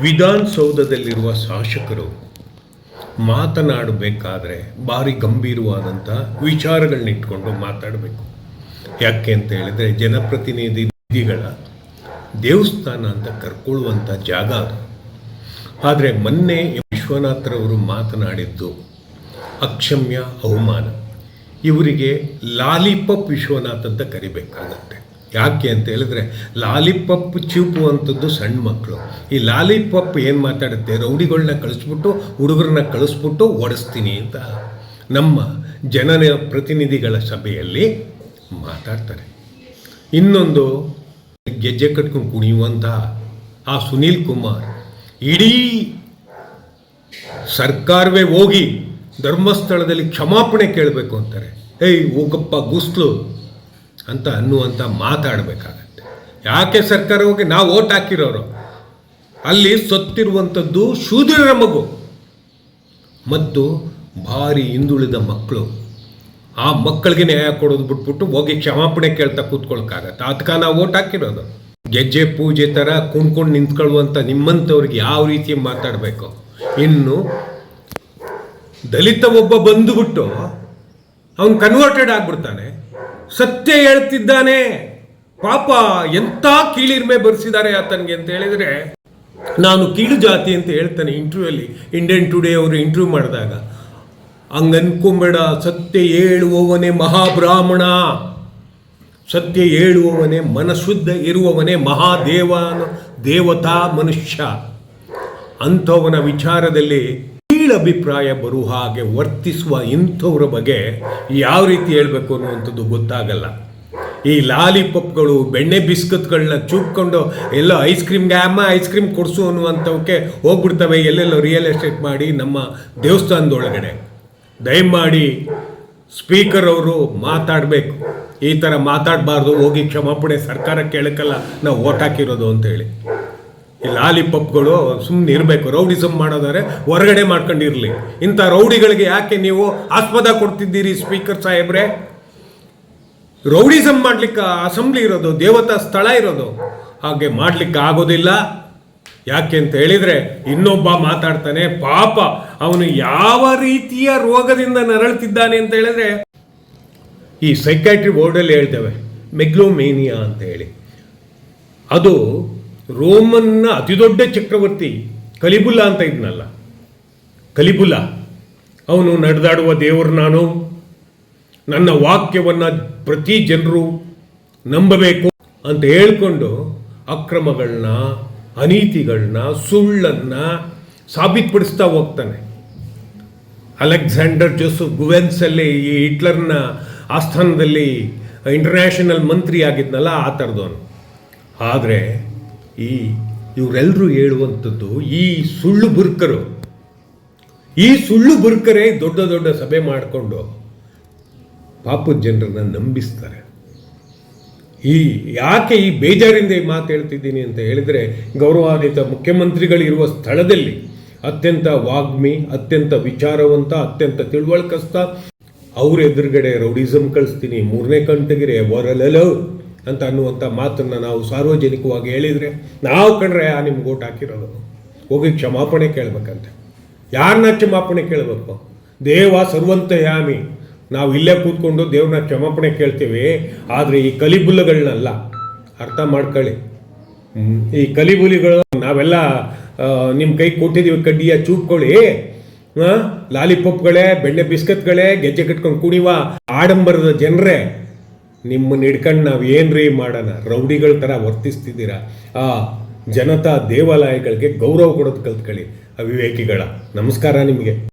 ವಿಧಾನಸೌಧದಲ್ಲಿರುವ ಶಾಸಕರು ಮಾತನಾಡಬೇಕಾದ್ರೆ ಭಾರಿ ಗಂಭೀರವಾದಂಥ ವಿಚಾರಗಳನ್ನ ಇಟ್ಕೊಂಡು ಮಾತಾಡಬೇಕು. ಯಾಕೆ ಅಂತ ಹೇಳಿದ್ರೆ ಜನಪ್ರತಿನಿಧಿಗಳ ದೇವಸ್ಥಾನ ಅಂತ ಕರ್ಕೊಳ್ಳುವಂಥ ಜಾಗ ಅದು. ಆದರೆ ಮೊನ್ನೆ ವಿಶ್ವನಾಥರವರು ಮಾತನಾಡಿದ್ದು ಅಕ್ಷಮ್ಯ ಅವಮಾನ. ಇವರಿಗೆ ಲಾಲಿಪಪ್ ವಿಶ್ವನಾಥ್ ಅಂತ ಕರಿಬೇಕಾಗತ್ತೆ. ಯಾಕೆ ಅಂತ ಹೇಳಿದ್ರೆ, ಲಾಲಿಪಪ್ ಚೂಪುವಂಥದ್ದು ಸಣ್ಣ ಮಕ್ಕಳು ಈ ಲಾಲಿಪಪ್ ಏನು ಮಾತಾಡುತ್ತೆ? ರೌಡಿಗಳನ್ನ ಕಳಿಸ್ಬಿಟ್ಟು, ಹುಡುಗರನ್ನ ಕಳಿಸ್ಬಿಟ್ಟು ಓಡಿಸ್ತೀನಿ ಅಂತ. ನಮ್ಮ ಜನನ ಪ್ರತಿನಿಧಿಗಳ ಸಭೆಯಲ್ಲಿ ಮಾತಾಡ್ತಾರೆ. ಇನ್ನೊಂದು, ಗೆಜ್ಜೆ ಕಟ್ಕೊಂಡು ಕುಣಿಯುವಂಥ ಆ ಸುನೀಲ್ ಕುಮಾರ್. ಇಡೀ ಸರ್ಕಾರವೇ ಹೋಗಿ ಧರ್ಮಸ್ಥಳದಲ್ಲಿ ಕ್ಷಮಾಪಣೆ ಕೇಳಬೇಕು ಅಂತಾರೆ. ಏಯ್ ಹೋಗಪ್ಪ ಗುಸ್ಲು. ಅಂತ ಅನ್ನುವಂಥ ಮಾತಾಡಬೇಕಾಗತ್ತೆ. ಯಾಕೆ ಸರ್ಕಾರ ಹೋಗಿ ನಾವು ಓಟ್ ಹಾಕಿರೋರು? ಅಲ್ಲಿ ಸತ್ತಿರುವಂಥದ್ದು ಶೂದ್ರರ ಮಗು. ಮತ್ತು ಭಾರಿ ಹಿಂದುಳಿದ ಮಕ್ಕಳು. ಆ ಮಕ್ಕಳಿಗೆ ನ್ಯಾಯ ಕೊಡೋದು ಬಿಟ್ಬಿಟ್ಟು ಹೋಗಿ ಕ್ಷಮಾಪಣೆ ಕೇಳ್ತಾ ಕೂತ್ಕೊಳಕ್ಕಾಗತ್ತೆ ಅದಕ್ಕೆ ನಾವು ಓಟ್ ಹಾಕಿರೋದು. ಗೆಜ್ಜೆ, ಪೂಜೆ ಥರ ಕುಣ್ಕೊಂಡು ನಿಂತ್ಕೊಳ್ಳುವಂಥ ನಿಮ್ಮಂಥವ್ರಿಗೆ ಯಾವ ರೀತಿ ಮಾತಾಡಬೇಕು? ಇನ್ನು ದಲಿತ ಒಬ್ಬ ಬಂದುಬಿಟ್ಟು ಅವನು ಕನ್ವರ್ಟೆಡ್ ಆಗ್ಬಿಡ್ತಾನೆ. ಸತ್ಯ ಹೇಳ್ತಿದ್ದಾನೆ. ಪಾಪ ಎಂಥ ಕೀಳಿರ್ಮೆ ಬರೆಸಿದ್ದಾರೆ ಆತನಿಗೆ ಅಂತ ಹೇಳಿದ್ರೆ, ನಾನು ಕೀಳು ಜಾತಿ ಅಂತ ಹೇಳ್ತಾನೆ ಇಂಟರ್ವ್ಯೂಲ್ಲಿ ಇಂಡಿಯನ್ ಟುಡೇ ಅವರು ಇಂಟರ್ವ್ಯೂ ಮಾಡಿದಾಗ ಹಂಗ ಅನ್ಕೊಂಬೇಡ ಸತ್ಯ ಹೇಳುವವನೇ ಮಹಾಬ್ರಾಹ್ಮಣ. ಸತ್ಯ ಹೇಳುವವನೇ ಮನಶುದ್ಧ ಇರುವವನೇ ಮಹಾದೇವನ ದೇವತಾ ಮನುಷ್ಯ. ಅಂಥವನ ವಿಚಾರದಲ್ಲಿ ಕೀಳ ಅಭಿಪ್ರಾಯ ಬರುವ ಹಾಗೆ ವರ್ತಿಸುವ ಇಂಥವ್ರ ಬಗ್ಗೆ ಯಾವ ರೀತಿ ಹೇಳಬೇಕು ಅನ್ನುವಂಥದ್ದು ಗೊತ್ತಾಗಲ್ಲ. ಈ ಲಾಲಿಪಪ್ಗಳು, ಬೆಣ್ಣೆ ಬಿಸ್ಕತ್ಗಳನ್ನ ಚೂಪ್ಕೊಂಡು ಎಲ್ಲೋ ಐಸ್ ಕ್ರೀಮ್ಗೆ ಅಮ್ಮ ಐಸ್ ಕ್ರೀಮ್ ಕೊಡಿಸು ಅನ್ನುವಂಥವಕ್ಕೆ ಹೋಗ್ಬಿಡ್ತವೆ, ಎಲ್ಲೆಲ್ಲೋ ರಿಯಲ್ ಎಸ್ಟೇಟ್ ಮಾಡಿ ನಮ್ಮ ದೇವಸ್ಥಾನದೊಳಗಡೆ. ದಯಮಾಡಿ ಸ್ಪೀಕರ್ ಅವರು ಮಾತಾಡಬೇಕು. ಈ ಥರ ಮಾತಾಡಬಾರ್ದು, ಹೋಗಿ ಕ್ಷಮಾಪಣೆ ಸರ್ಕಾರ ಕೇಳಕ್ಕಲ್ಲ ನಾವು ಓಟ್ ಹಾಕಿರೋದು ಅಂತೇಳಿ ಈ ಲಾಲಿಪಪ್ಗಳು ಸುಮ್ಮನೆ ಇರಬೇಕು, ರೌಡಿಸಮ್ ಮಾಡೋದಾದ್ರೆ ಹೊರಗಡೆ ಮಾಡ್ಕೊಂಡಿರಲಿ. ಇಂಥ ರೌಡಿಗಳಿಗೆ ಯಾಕೆ ನೀವು ಆಸ್ಪದ ಕೊಡ್ತಿದ್ದೀರಿ ಸ್ಪೀಕರ್ ಸಾಹೇಬ್ರೆ? ರೌಡಿಸಮ್ ಮಾಡ್ಲಿಕ್ಕೆ ಅಸೆಂಬ್ಲಿ ಇರೋದು, ದೇವತಾ ಸ್ಥಳ ಇರೋದು. ಹಾಗೆ ಮಾಡ್ಲಿಕ್ಕೆ ಆಗೋದಿಲ್ಲ. ಯಾಕೆ ಅಂತ ಹೇಳಿದ್ರೆ ಇನ್ನೊಬ್ಬ ಮಾತಾಡ್ತಾನೆ, ಪಾಪ ಅವನು ಯಾವ ರೀತಿಯ ರೋಗದಿಂದ ನರಳ್ತಿದ್ದಾನೆ ಅಂತ ಹೇಳಿದ್ರೆ, ಈ ಸೈಕ್ಯಾಟ್ರಿ ಬೋರ್ಡಲ್ಲಿ ಹೇಳ್ತೇವೆ, ಮೆಗ್ಲೋಮೇನಿಯಾ ಅಂತ ಹೇಳಿ. ಅದು ರೋಮನ್ನ ಅತಿದೊಡ್ಡ ಚಕ್ರವರ್ತಿ ಕಲಿಬುಲ್ಲ ಅಂತ ಇದ್ನಲ್ಲ. ಕಲಿಬುಲ್ಲ. ಅವನು ನಡೆದಾಡುವ ದೇವರು ನಾನು. ನನ್ನ ವಾಕ್ಯವನ್ನು ಪ್ರತಿ ಜನರು ನಂಬಬೇಕು ಅಂತ ಹೇಳ್ಕೊಂಡು ಅಕ್ರಮಗಳನ್ನ ಅನೀತಿಗಳನ್ನ ಸುಳ್ಳನ್ನ ಸಾಬೀತುಪಡಿಸ್ತಾ ಹೋಗ್ತಾನೆ. ಅಲೆಕ್ಸಾಂಡರ್ ಜೋಸಫ್ ಗುವೆನ್ಸಲ್ಲಿ ಈ ಹಿಟ್ಲರ್ನ ಆಸ್ಥಾನದಲ್ಲಿ ಇಂಟರ್ನ್ಯಾಷನಲ್ ಮಂತ್ರಿ ಆಗಿದ್ನಲ್ಲ ಆ ಥರದವನು. ಆದರೆ ಈ ಇವರೆಲ್ಲರೂ ಹೇಳುವಂಥದ್ದು ಈ ಸುಳ್ಳು ಬುರ್ಕರು. ಈ ಸುಳ್ಳು ಬುರ್ಕರೇ ದೊಡ್ಡ ದೊಡ್ಡ ಸಭೆ ಮಾಡಿಕೊಂಡು ಪಾಪದ ಜನರನ್ನ ನಂಬಿಸ್ತಾರೆ. ಈ ಯಾಕೆ ಈ ಬೇಜಾರಿಂದ ಈ ಮಾತು ಹೇಳ್ತಿದ್ದೀನಿ ಅಂತ ಹೇಳಿದರೆ ಗೌರವಾನ್ವಿತ ಮುಖ್ಯಮಂತ್ರಿಗಳಿರುವ ಸ್ಥಳದಲ್ಲಿ ಅತ್ಯಂತ ವಾಗ್ಮಿ, ಅತ್ಯಂತ ವಿಚಾರವಂತ, ಅತ್ಯಂತ ತಿಳುವಳಿಕಸ್ತ ಅವ್ರ ಎದುರುಗಡೆ ರೌಡಿಸಮ್ ಕಳಿಸ್ತೀನಿ, ಮೂರನೇ ಕಂಟಗಿರೆ ಹೊರಲೆಲೋ ಅಂತ ಅನ್ನುವಂಥ ಮಾತನ್ನು ನಾವು ಸಾರ್ವಜನಿಕವಾಗಿ ಹೇಳಿದರೆ ನಾವು ಕಂಡ್ರೆ ಆ ನಿಮ್ಗೆ ಓಟ್ ಹಾಕಿರೋದು. ಹೋಗಿ ಕ್ಷಮಾಪಣೆ ಕೇಳಬೇಕಂತೆ. ಯಾರನ್ನ ಕ್ಷಮಾಪಣೆ ಕೇಳಬೇಕು? ದೇವ ಸರ್ವಂತಯಾಮಿ ನಾವು ಇಲ್ಲೇ ಕೂತ್ಕೊಂಡು ದೇವ್ರನ್ನ ಕ್ಷಮಾಪಣೆ ಕೇಳ್ತೀವಿ. ಆದರೆ ಈ ಕಲಿಬುಲ್ಲಗಳನ್ನಲ್ಲ. ಅರ್ಥ ಮಾಡ್ಕೊಳ್ಳಿ. ಈ ಕಲಿಬುಲಿಗಳು ನಾವೆಲ್ಲ ನಿಮ್ಮ ಕೈ ಕೊಟ್ಟಿದ್ದೀವಿ ಕಡ್ಡಿಯ ಚೂಪ್ಕೊಳ್ಳಿ ಲಾಲಿಪಾಪ್ಗಳೇ, ಬೆಣ್ಣೆ ಬಿಸ್ಕತ್ಗಳೇ, ಗೆಜ್ಜೆ ಕಟ್ಕೊಂಡು ಕುಣಿವ ಆಡಂಬರದ ಜನರೇ. ನಿಮ್ಮನ್ನ ಹಿಡ್ಕೊಂಡು ನಾವು ಏನ್ರಿ ಮಾಡೋಣ? ರೌಡಿಗಳ ಥರ ವರ್ತಿಸ್ತಿದ್ದೀರಾ? ಆ ಜನತಾ ದೇವಾಲಯಗಳಿಗೆ ಗೌರವ ಕೊಡೋದು ಕಲ್ತ್ಕೊಳ್ಳಿ ಅವಿವೇಕಿಗಳ. ನಮಸ್ಕಾರ ನಿಮಗೆ.